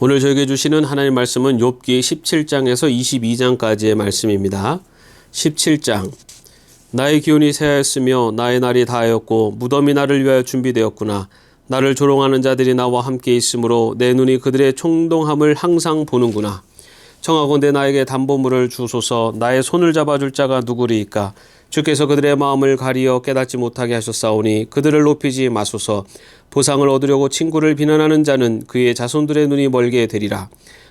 오늘 저에게 주시는 하나님 말씀은 욥기 17장에서 22장까지의 말씀입니다. 17장 나의 기운이 새하였으며 나의 날이 다하였고 무덤이 나를 위하여 준비되었구나. 나를 조롱하는 자들이 나와 함께 있으므로 내 눈이 그들의 총동함을 항상 보는구나. 청하건대 나에게 담보물을 주소서. 나의 손을 잡아줄 자가 누구리이까? 주께서 그들의 마음을 가리어 깨닫지 못하게 하셨사오니 그들을 높이지 마소서. 보상을 얻으려고 친구를 비난하는 자는 그의 자손들의 눈이 멀게 되리라.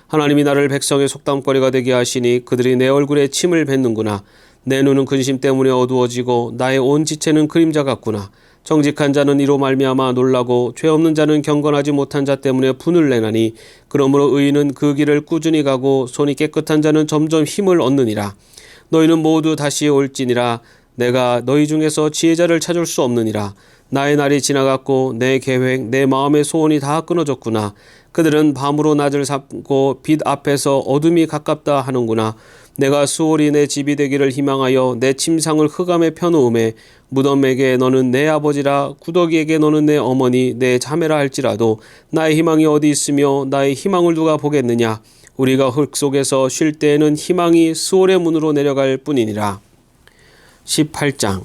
하나님이 나를 백성의 속담거리가 되게 하시니 그들이 내 얼굴에 침을 뱉는구나. 내 눈은 근심 때문에 어두워지고 나의 온 지체는 그림자 같구나 정직한 자는 이로 말미암아 놀라고 죄 없는 자는 경건하지 못한 자 때문에 분을 내나니 그러므로 의인은 그 길을 꾸준히 가고 손이 깨끗한 자는 점점 힘을 얻느니라. 너희는 모두 다시 올지니라 내가 너희 중에서 지혜자를 찾을 수 없느니라. 나의 날이 지나갔고 내 계획 내 마음의 소원이 다 끊어졌구나. 그들은 밤으로 낮을 삼고 빛 앞에서 어둠이 가깝다 하는구나. 내가 수월이 내 집이 되기를 희망하여 내 침상을 흑암에 펴놓음에 무덤에게 너는 내 아버지라 구더기에게 너는 내 어머니 내 자매라 할지라도 나의 희망이 어디 있으며 나의 희망을 누가 보겠느냐? 우리가 흙 속에서 쉴 때에는 희망이 수월의 문으로 내려갈 뿐이니라 18장.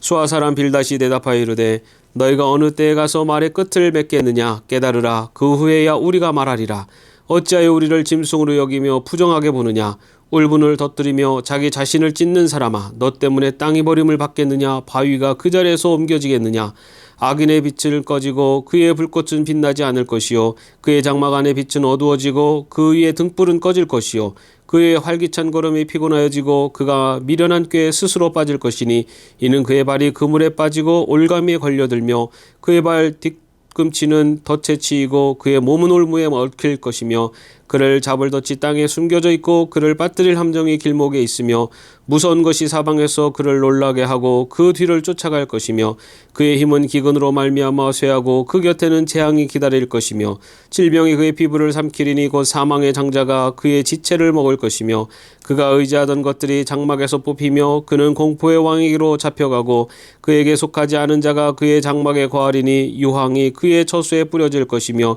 수아 사람 빌다시 대답하여 이르되 너희가 어느 때에 가서 말의 끝을 맺겠느냐? 깨달으라. 그 후에야 우리가 말하리라. 어찌하여 우리를 짐승으로 여기며 부정하게 보느냐? 울분을 덧들이며 자기 자신을 찢는 사람아 너 때문에 땅이 버림을 받겠느냐? 바위가 그 자리에서 옮겨지겠느냐? 악인의 빛을 꺼지고 그의 불꽃은 빛나지 않을 것이요. 그의 장막 안의 빛은 어두워지고 그 위에 등불은 꺼질 것이요 그의 활기찬 걸음이 피곤하여지고 그가 미련한 꾀에 스스로 빠질 것이니 이는 그의 발이 그물에 빠지고 올가미에 걸려들며 그의 발 뒤꿈치는 덫에 치이고 그의 몸은 올무에 얽힐 것이며 그를 잡을 덫이 땅에 숨겨져 있고 그를 빠뜨릴 함정이 길목에 있으며 무서운 것이 사방에서 그를 놀라게 하고 그 뒤를 쫓아갈 것이며 그의 힘은 기근으로 말미암아 쇠하고 그 곁에는 재앙이 기다릴 것이며 질병이 그의 피부를 삼키리니 곧 사망의 장자가 그의 지체를 먹을 것이며 그가 의지하던 것들이 장막에서 뽑히며 그는 공포의 왕에게로 잡혀가고 그에게 속하지 않은 자가 그의 장막에 거하리니 유황이 그의 처수에 뿌려질 것이며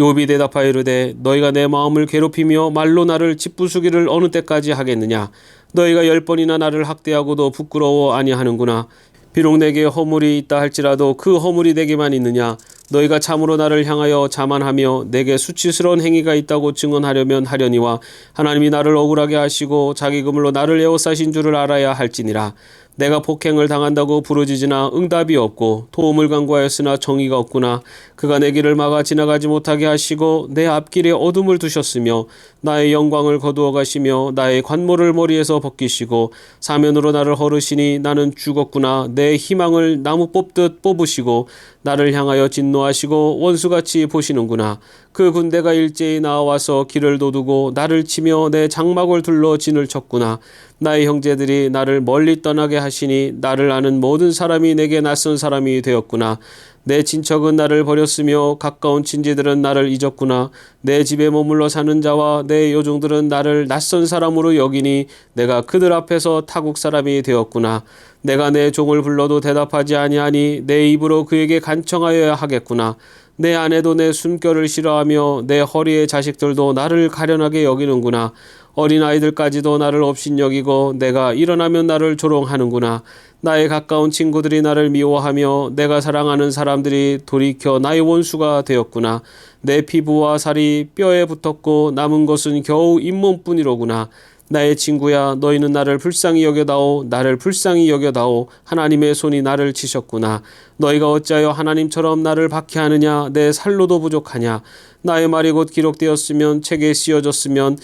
욥이 대답하여 이르되 너희가 내 마음을 괴롭히며 말로 나를 짓부수기를 어느 때까지 하겠느냐? 너희가 열 번이나 나를 학대하고도 부끄러워 아니하는구나. 비록 내게 허물이 있다 할지라도 그 허물이 내게만 있느냐? 너희가 참으로 나를 향하여 자만하며 내게 수치스러운 행위가 있다고 증언하려면 하려니와 하나님이 나를 억울하게 하시고 자기 그물로 나를 에워싸신 줄을 알아야 할지니라 내가 폭행을 당한다고 부르짖으나 응답이 없고 도움을 간구하였으나 정의가 없구나. 그가 내 길을 막아 지나가지 못하게 하시고 내 앞길에 어둠을 두셨으며 나의 영광을 거두어 가시며 나의 관모를 머리에서 벗기시고 사면으로 나를 허르시니 나는 죽었구나. 내 희망을 나무 뽑듯 뽑으시고 나를 향하여 진노하시고 원수같이 보시는구나. 그 군대가 일제히 나와서 길을 도두고 나를 치며 내 장막을 둘러 진을 쳤구나. 나의 형제들이 나를 멀리 떠나게 하시니 나를 아는 모든 사람이 내게 낯선 사람이 되었구나. 내 친척은 나를 버렸으며 가까운 친지들은 나를 잊었구나. 내 집에 머물러 사는 자와 내 요종들은 나를 낯선 사람으로 여기니 내가 그들 앞에서 타국 사람이 되었구나. 내가 내 종을 불러도 대답하지 아니하니 내 입으로 그에게 간청하여야 하겠구나. 내 아내도 내 숨결을 싫어하며 내 허리의 자식들도 나를 가련하게 여기는구나. 어린아이들까지도 나를 업신여기고 내가 일어나면 나를 조롱하는구나. 나의 가까운 친구들이 나를 미워하며 내가 사랑하는 사람들이 돌이켜 나의 원수가 되었구나. 내 피부와 살이 뼈에 붙었고 남은 것은 겨우 잇몸뿐이로구나. 나의 친구야 너희는 나를 불쌍히 여겨다오 나를 불쌍히 여겨다오. 하나님의 손이 나를 치셨구나. 너희가 어찌하여 하나님처럼 나를 박해하느냐? 내 살로도 부족하냐? 나의 말이 곧 기록되었으면 책에 씌어졌으면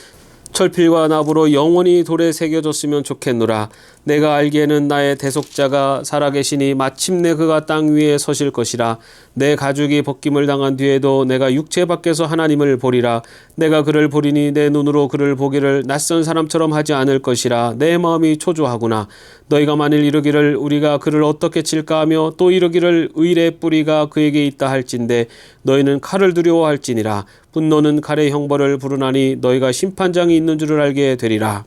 철필과 나부로 영원히 돌에 새겨졌으면 좋겠노라. 내가 알기에는 나의 대속자가 살아계시니 마침내 그가 땅 위에 서실 것이라. 내 가죽이 벗김을 당한 뒤에도 내가 육체 밖에서 하나님을 보리라. 내가 그를 보리니 내 눈으로 그를 보기를 낯선 사람처럼 하지 않을 것이라. 내 마음이 초조하구나. 너희가 만일 이르기를 우리가 그를 어떻게 칠까 하며 또 이르기를 의의 뿌리가 그에게 있다 할진대 너희는 칼을 두려워할지니라. 분노는 칼의 형벌을 부르나니 너희가 심판장이 있는 줄을 알게 되리라.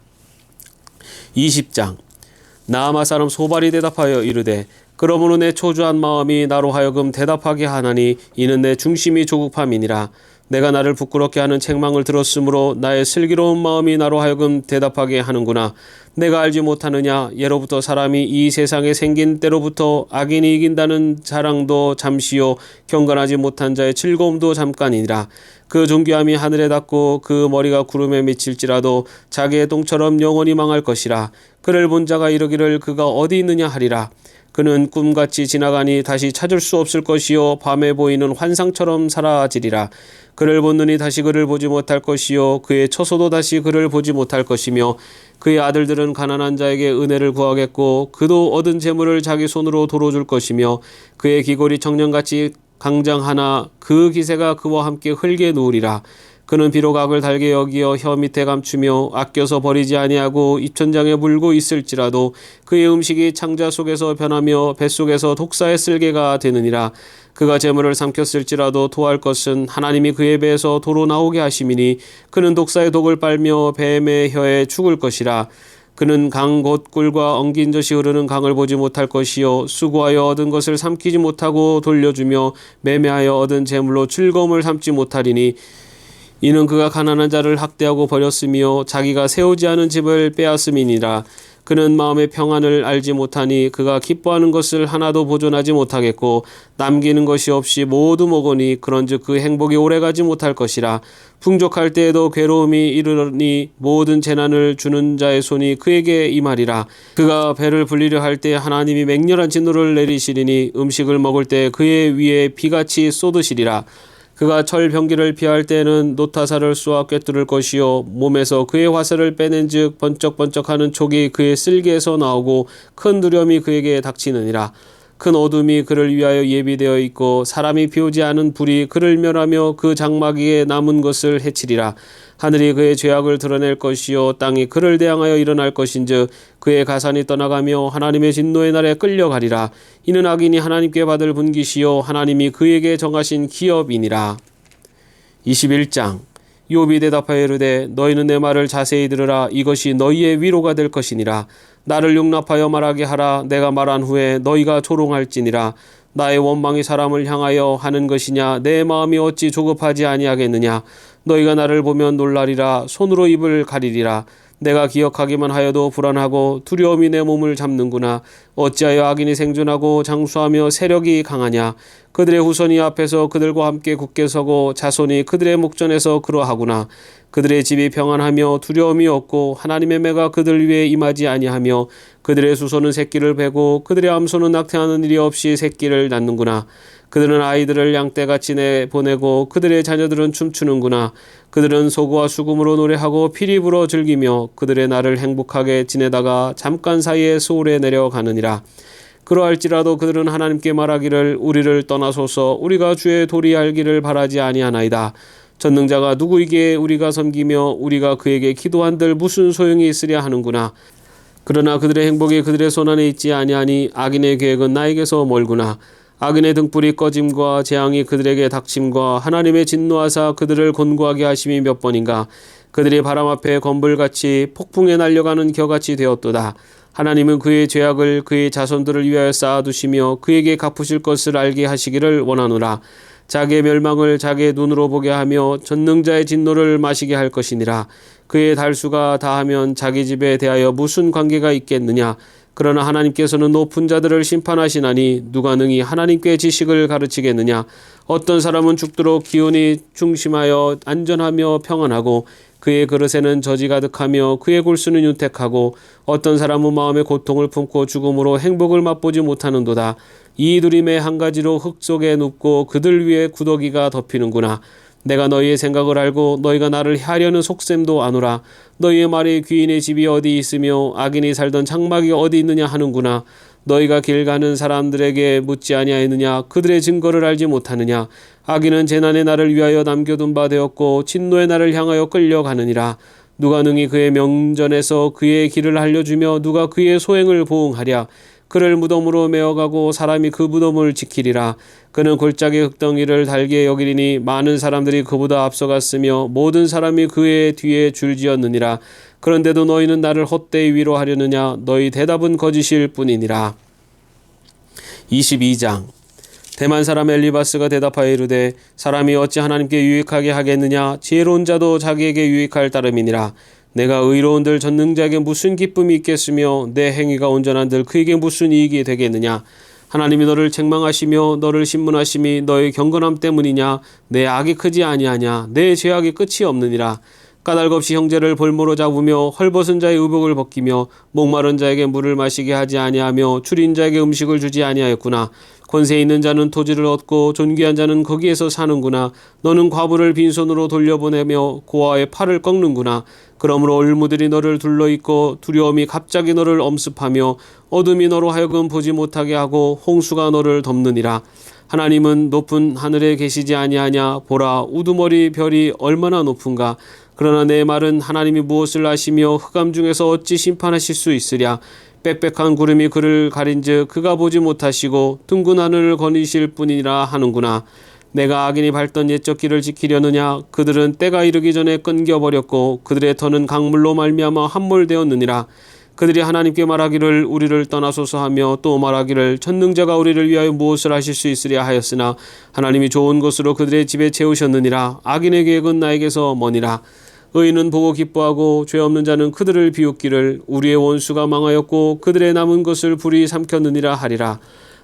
20장 나아마 사람 소발이 대답하여 이르되 그러므로 내 초조한 마음이 나로 하여금 대답하게 하나니 이는 내 중심이 조급함이니라 내가 나를 부끄럽게 하는 책망을 들었으므로 나의 슬기로운 마음이 나로 하여금 대답하게 하는구나. 내가 알지 못하느냐 예로부터 사람이 이 세상에 생긴 때로부터 악인이 이긴다는 자랑도 잠시요 경건하지 못한 자의 즐거움도 잠깐이니라. 그 존귀함이 하늘에 닿고 그 머리가 구름에 미칠지라도 자기의 똥처럼 영원히 망할 것이라. 그를 본 자가 이르기를 그가 어디 있느냐 하리라. 그는 꿈같이 지나가니 다시 찾을 수 없을 것이요 밤에 보이는 환상처럼 사라지리라. 그를 본 눈이 다시 그를 보지 못할 것이요 그의 처소도 다시 그를 보지 못할 것이며 그의 아들들은 가난한 자에게 은혜를 구하겠고 그도 얻은 재물을 자기 손으로 돌어줄 것이며 그의 기골이 청년같이 강장하나 그 기세가 그와 함께 흙에 누우리라. 그는 비록 악을 달게 여기어 혀 밑에 감추며 아껴서 버리지 아니하고 입천장에 물고 있을지라도 그의 음식이 창자 속에서 변하며 뱃속에서 독사의 쓸개가 되느니라. 그가 재물을 삼켰을지라도 토할 것은 하나님이 그의 배에서 도로 나오게 하심이니 그는 독사의 독을 빨며 뱀의 혀에 죽을 것이라. 그는 강 곧 꿀과 엉긴 젖이 흐르는 강을 보지 못할 것이요 수고하여 얻은 것을 삼키지 못하고 돌려주며 매매하여 얻은 재물로 즐거움을 삼지 못하리니 이는 그가 가난한 자를 학대하고 버렸으며 자기가 세우지 않은 집을 빼앗음이니라. 그는 마음의 평안을 알지 못하니 그가 기뻐하는 것을 하나도 보존하지 못하겠고 남기는 것이 없이 모두 먹으니 그런즉 그 행복이 오래가지 못할 것이라. 풍족할 때에도 괴로움이 이르니 모든 재난을 주는 자의 손이 그에게 임하리라. 그가 배를 불리려 할 때 하나님이 맹렬한 진노를 내리시리니 음식을 먹을 때 그의 위에 비같이 쏟으시리라 그가 철 병기를 피할 때는 노타사를 쏘아 꿰뚫을 것이요 몸에서 그의 화살을 빼낸즉 번쩍번쩍하는 촉이 그의 쓸개에서 나오고 큰 두려움이 그에게 닥치느니라 큰 어둠이 그를 위하여 예비되어 있고 사람이 피우지 않은 불이 그를 멸하며 그 장막 위에 남은 것을 해치리라. 하늘이 그의 죄악을 드러낼 것이요 땅이 그를 대항하여 일어날 것인즉 그의 가산이 떠나가며 하나님의 진노의 날에 끌려가리라. 이는 악인이 하나님께 받을 분기시요 하나님이 그에게 정하신 기업이니라. 21장. 욥이 대답하여 이르되 너희는 내 말을 자세히 들으라. 이것이 너희의 위로가 될 것이니라 나를 용납하여 말하게 하라. 내가 말한 후에 너희가 조롱할지니라. 나의 원망이 사람을 향하여 하는 것이냐? 내 마음이 어찌 조급하지 아니하겠느냐? 너희가 나를 보면 놀라리라. 손으로 입을 가리리라 내가 기억하기만 하여도 불안하고 두려움이 내 몸을 잡는구나. 어찌하여 악인이 생존하고 장수하며 세력이 강하냐. 그들의 후손이 앞에서 그들과 함께 굳게 서고 자손이 그들의 목전에서 그러하구나. 그들의 집이 평안하며 두려움이 없고 하나님의 매가 그들 위에 임하지 아니하며 그들의 수소는 새끼를 베고 그들의 암소는 낙태하는 일이 없이 새끼를 낳는구나. 그들은 아이들을 양떼같이 내 보내고 그들의 자녀들은 춤추는구나. 그들은 소고와 수금으로 노래하고 피리 불어 즐기며 그들의 날을 행복하게 지내다가 잠깐 사이에 소울에 내려가느니라. 그러할지라도 그들은 하나님께 말하기를 우리를 떠나소서 우리가 주의 도리 알기를 바라지 아니하나이다. 전능자가 누구에게 우리가 섬기며 우리가 그에게 기도한들 무슨 소용이 있으랴 하는구나. 그러나 그들의 행복이 그들의 손안에 있지 아니하니 악인의 계획은 나에게서 멀구나. 악인의 등불이 꺼짐과 재앙이 그들에게 닥침과 하나님의 진노하사 그들을 곤고하게 하심이 몇 번인가 그들이 바람 앞에 건불같이 폭풍에 날려가는 겨같이 되었도다. 하나님은 그의 죄악을 그의 자손들을 위하여 쌓아두시며 그에게 갚으실 것을 알게 하시기를 원하노라. 자기의 멸망을 자기의 눈으로 보게 하며 전능자의 진노를 마시게 할 것이니라. 그의 달수가 다하면 자기 집에 대하여 무슨 관계가 있겠느냐? 그러나 하나님께서는 높은 자들을 심판하시나니 누가 능히 하나님께 지식을 가르치겠느냐? 어떤 사람은 죽도록 기운이 중심하여 안전하며 평안하고 그의 그릇에는 저지 가득하며 그의 골수는 윤택하고 어떤 사람은 마음의 고통을 품고 죽음으로 행복을 맛보지 못하는도다. 이 두림의 한 가지로 흙 속에 눕고 그들 위에 구더기가 덮이는구나 내가 너희의 생각을 알고 너희가 나를 하려는 속셈도 아노라. 너희의 말이 귀인의 집이 어디 있으며 악인이 살던 장막이 어디 있느냐 하는구나. 너희가 길 가는 사람들에게 묻지 아니하였느냐? 그들의 증거를 알지 못하느냐? 악인은 재난의 날을 위하여 남겨둔 바 되었고 진노의 날을 향하여 끌려가느니라. 누가 능히 그의 명전에서 그의 길을 알려주며 누가 그의 소행을 보응하랴 그를 무덤으로 메어가고 사람이 그 무덤을 지키리라. 그는 골짜기 흙덩이를 달게 여기리니 많은 사람들이 그보다 앞서갔으며 모든 사람이 그의 뒤에 줄지었느니라. 그런데도 너희는 나를 헛되이 위로하려느냐? 너희 대답은 거짓일 뿐이니라. 22장. 대만 사람 엘리바스가 대답하여 이르되 사람이 어찌 하나님께 유익하게 하겠느냐? 지혜로운 자도 자기에게 유익할 따름이니라 내가 의로운들 전능자에게 무슨 기쁨이 있겠으며 내 행위가 온전한들 그에게 무슨 이익이 되겠느냐? 하나님이 너를 책망하시며 너를 신문하심이 너의 경건함 때문이냐? 내 악이 크지 아니하냐? 내 죄악이 끝이 없느니라? 까닭 없이 형제를 볼모로 잡으며 헐벗은 자의 의복을 벗기며 목마른 자에게 물을 마시게 하지 아니하며 줄인 자에게 음식을 주지 아니하였구나. 권세 있는 자는 토지를 얻고 존귀한 자는 거기에서 사는구나. 너는 과부를 빈손으로 돌려보내며 고아의 팔을 꺾는구나 그러므로 올무들이 너를 둘러있고 두려움이 갑자기 너를 엄습하며 어둠이 너로 하여금 보지 못하게 하고 홍수가 너를 덮느니라. 하나님은 높은 하늘에 계시지 아니하냐? 보라 우두머리 별이 얼마나 높은가? 그러나 내 말은 하나님이 무엇을 아시며 흑암 중에서 어찌 심판하실 수 있으랴? 빽빽한 구름이 그를 가린즉 그가 보지 못하시고 둥근 하늘을 거니실 뿐이라 하는구나 내가 악인이 밟던 옛적 길을 지키려느냐? 그들은 때가 이르기 전에 끊겨버렸고 그들의 터는 강물로 말미암아 함몰되었느니라. 그들이 하나님께 말하기를 우리를 떠나소서 하며 또 말하기를 전능자가 우리를 위하여 무엇을 하실 수 있으랴 하였으나 하나님이 좋은 것으로 그들의 집에 채우셨느니라. 악인의 계획은 나에게서 머니라. 의인은 보고 기뻐하고 죄 없는 자는 그들을 비웃기를 우리의 원수가 망하였고 그들의 남은 것을 불이 삼켰느니라 하리라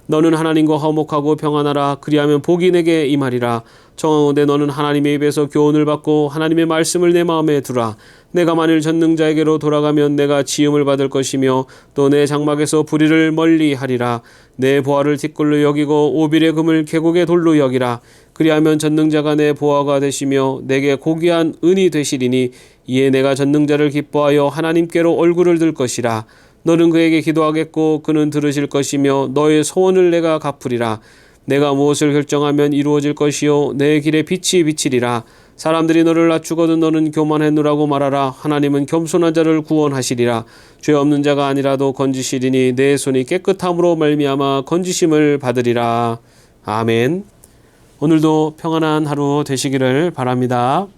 너는 하나님과 화목하고 평안하라. 그리하면 복이 내게 임하리라. 청하오되 너는 하나님의 입에서 교훈을 받고 하나님의 말씀을 내 마음에 두라. 내가 만일 전능자에게로 돌아가면 내가 지음을 받을 것이며 또 내 장막에서 불의를 멀리 하리라. 내 보화를 뒷골로 여기고 오빌의 금을 계곡의 돌로 여기라. 그리하면 전능자가 내 보화가 되시며 내게 고귀한 은이 되시리니 이에 내가 전능자를 기뻐하여 하나님께로 얼굴을 들 것이라 너는 그에게 기도하겠고 그는 들으실 것이며 너의 소원을 내가 갚으리라. 내가 무엇을 결정하면 이루어질 것이요? 내 길에 빛이 비치리라. 사람들이 너를 낮추거든 너는 교만했노라고 말하라. 하나님은 겸손한 자를 구원하시리라. 죄 없는 자가 아니라도 건지시리니 내 손이 깨끗함으로 말미암아 건지심을 받으리라. 아멘. 오늘도 평안한 하루 되시기를 바랍니다.